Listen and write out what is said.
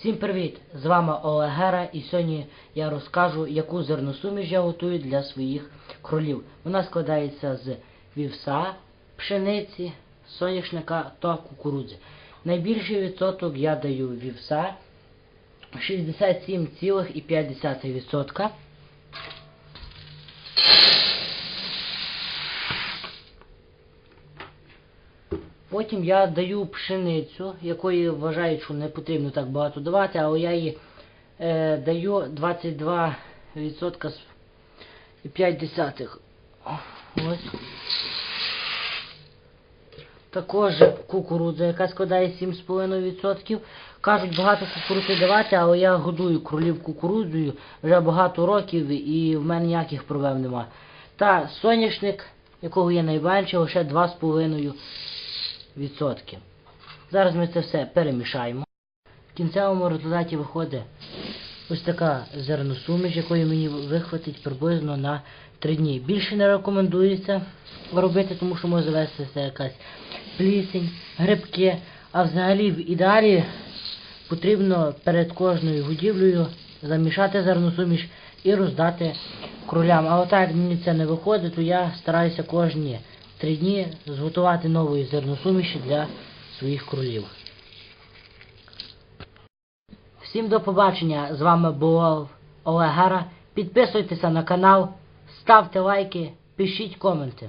Всім привіт! З вами Олег Гера і сьогодні я розкажу, яку зерносуміш я готую для своїх кролів. Вона складається з вівса, пшениці, соняшника та кукурудзи. Найбільший відсоток я даю вівса 67,5%. Потім я даю пшеницю, якої вважаю, що не потрібно так багато давати, але я її е, даю 22% і 5 десятих. Ось. Також кукурудза, яка складає 7,5%. Кажуть, багато кукурудзи давати, але я годую кролів кукурудзою вже багато років і в мене ніяких проблем нема. Та соняшник, якого є найменше, лише 2,5%. Зараз ми це все перемішаємо. В кінцевому результаті виходить ось така зерносуміш, якої мені вихватить приблизно на 3 дні. Більше не рекомендується робити, тому що може завестися якась плісень, грибки. А взагалі в ідеалі потрібно перед кожною годівлею замішати зерносуміш і роздати кролям. А отак мені це не виходить, то я стараюся кожні три дні зготувати нової зерносуміші для своїх кролів. Всім до побачення! З вами був Олег Гара. Підписуйтеся на канал, ставте лайки, пишіть коменти.